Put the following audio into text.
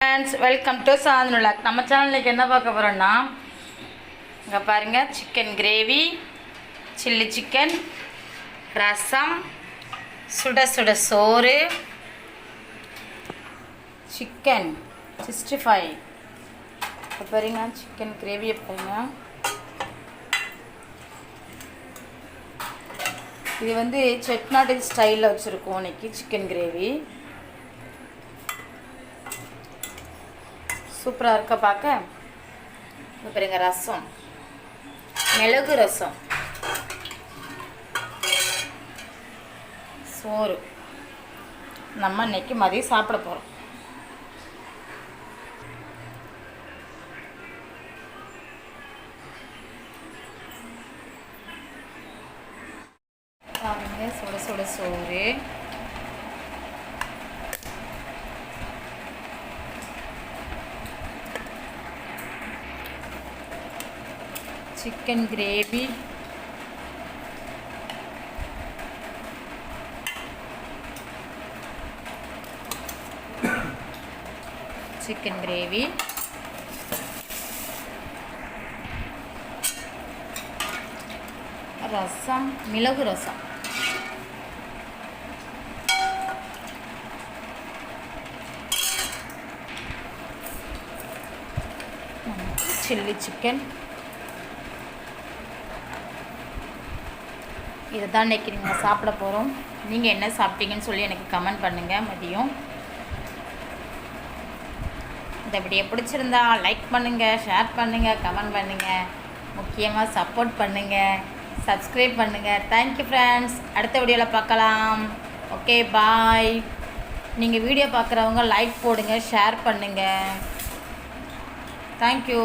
Friends welcome to சாதனுலாக் நம்ம சேனலுக்கு என்ன பார்க்க போகிறோன்னா இங்கே பாருங்கள் chicken gravy chilli chicken rasam சுட சுட சோறு சிக்கன் சிக்ஸ்டி ஃபைவ் இப்போ பாருங்க சிக்கன் கிரேவியை பாருங்க. இது வந்து செட்நாட்டு ஸ்டைலில் வச்சுருக்கோம் இன்றைக்கி சிக்கன் கிரேவி சூப்பராக இருக்க பார்க்க இப்போ பாருங்க ரசம். மிளகு ரசம். சோறு. நம்ம இன்னைக்கு மதியம் சாப்பிட போகிறோம் சுட சுட சோறு. Chicken gravy. Chicken gravy. Rasam மிளகு ரசம். Chilli chicken. இதை தான் இன்றைக்கி நீங்கள் சாப்பிட போகிறோம் நீங்கள் என்ன சாப்பிட்டீங்கன்னு சொல்லி எனக்கு கமெண்ட் பண்ணுங்கள் மதியம். இந்த வீடியோ பிடிச்சிருந்தா லைக் பண்ணுங்கள் ஷேர் பண்ணுங்கள் கமெண்ட் பண்ணுங்கள் முக்கியமாக சப்போர்ட் பண்ணுங்கள் சப்ஸ்கிரைப் பண்ணுங்கள் தேங்க்யூ ஃப்ரெண்ட்ஸ் அடுத்த வீடியோவில் பார்க்கலாம். ஓகே பாய் நீங்கள் வீடியோ பார்க்குறவங்க லைக் போடுங்க ஷேர் பண்ணுங்கள் தேங்க்யூ